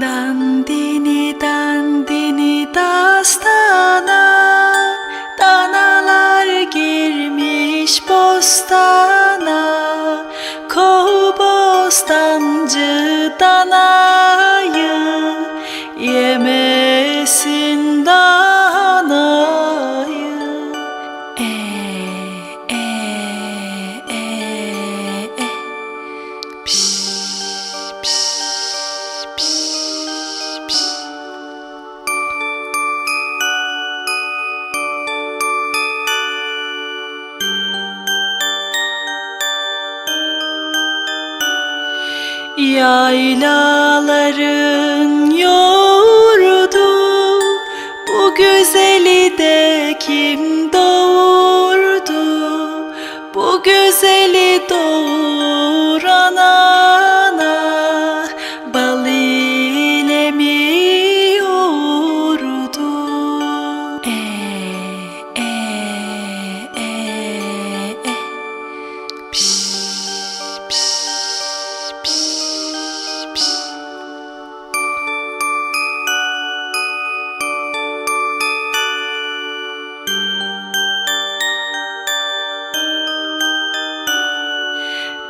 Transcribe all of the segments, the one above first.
Dandini dandini dastana Danalar girmiş bostana. Kohu bostancı dana Yaylaların yoğurdu. Bu güzeli de kim doğurdu? Bu güzeli doğuran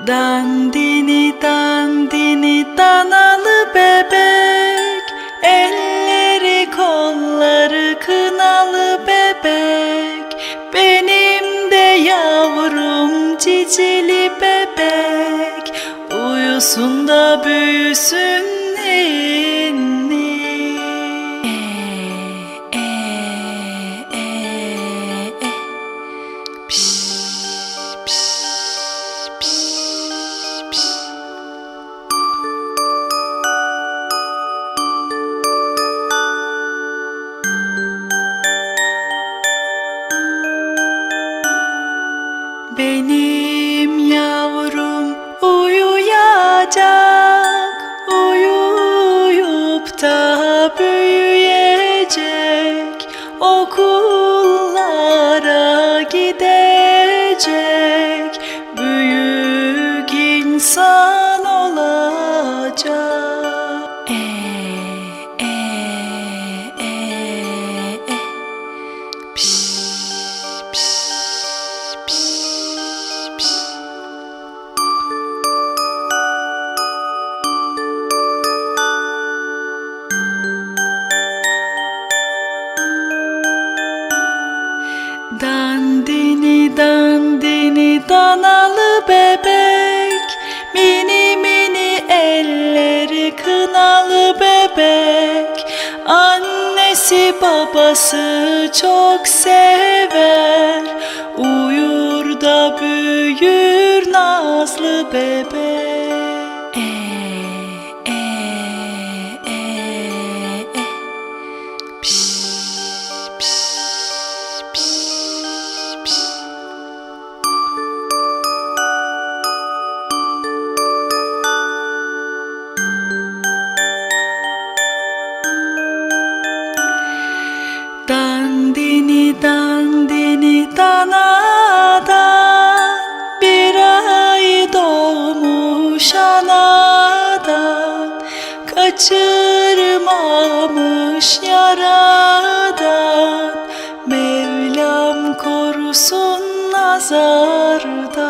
Dandini dandini danalı bebek. Elleri kolları kınalı bebek. Benim de yavrum cicili bebek. Uyusun da büyüsün ninni Benim yavrum uyuyacak, uyuyup da büyüyecek, okullara gidecek, Dandini dandini danalı bebek. Mini mini elleri kınalı bebek. Annesi babası çok sever. Uyur da büyür nazlı bebek Dandini dandini danadan Bir ay doğmuş anadan Kaçırmamış yaradan Mevlam korusun nazardan